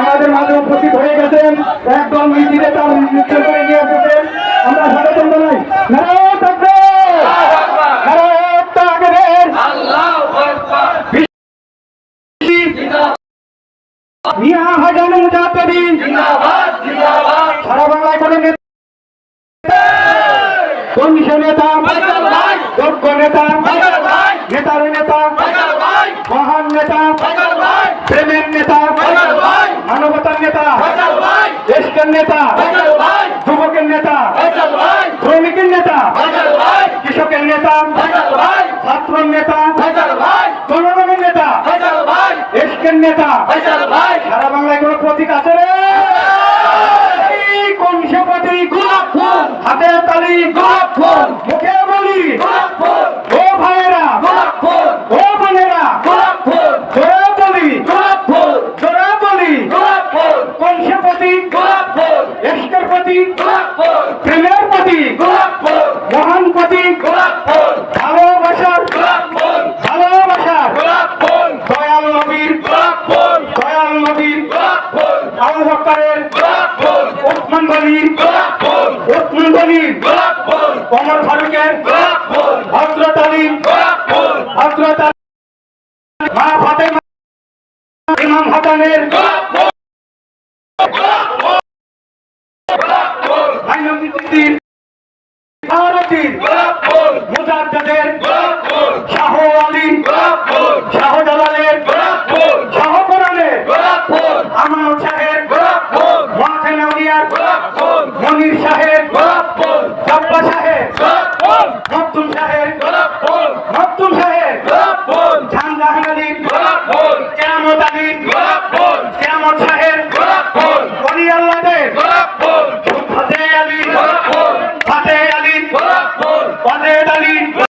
আমাদের মাঝে উপস্থিত হয়ে গেছেন। একদম নীতি নেতার নির্দেশ করে নিয়ে মিয়া হাজান মুজাহিদিন সারা বাংলায় কোনো নেতা কমিশন নেতা যোগ্য নেতা নেতার নেতা মহান নেতা প্রেমের নেতা মানবতার নেতা দেশের নেতা যুবকের নেতা শ্রমিকের নেতা কৃষকের নেতা ছাত্রের নেতা জনগণের নেতা। দেশের নেতা সারা বাংলায় কোন প্রতীক আছে রে? প্রতীক গোলাপ ফুল? হাতে তালি গোলাপ ফুল। মুখে বলি গোলাপ ফুল ও ভাইয়েরা গোলাপ ফুল ও বোনেরা গোলাপ ফুল জোরে বলি গোলাপ ফুল জোরে বলি গোলাপ ফুল কোন সে প্রতীক গোলাপ ফুল দেশের প্রতীক গোলাপ ফুল প্রেমের প্রতীক গোলাপ ফুল মহান প্রতীক গোলাপ ফুল ভালোবাসার গোলাপ ফুল ভালোবাসার গোলাপ ফুল দয়াল নবীর গোলাপ ফুল দয়াল নবীর গোলাপ ফুল ফুল ওসমান গনির ওসমান গনির গোলাপ ফারুকের হযরত আলী মা ফাতেমা ইমাম হাসানের গোলাপ গোলাপ মকদুম সাহেব গোলাপ ফুল মকদুম সাহেব গোলাপ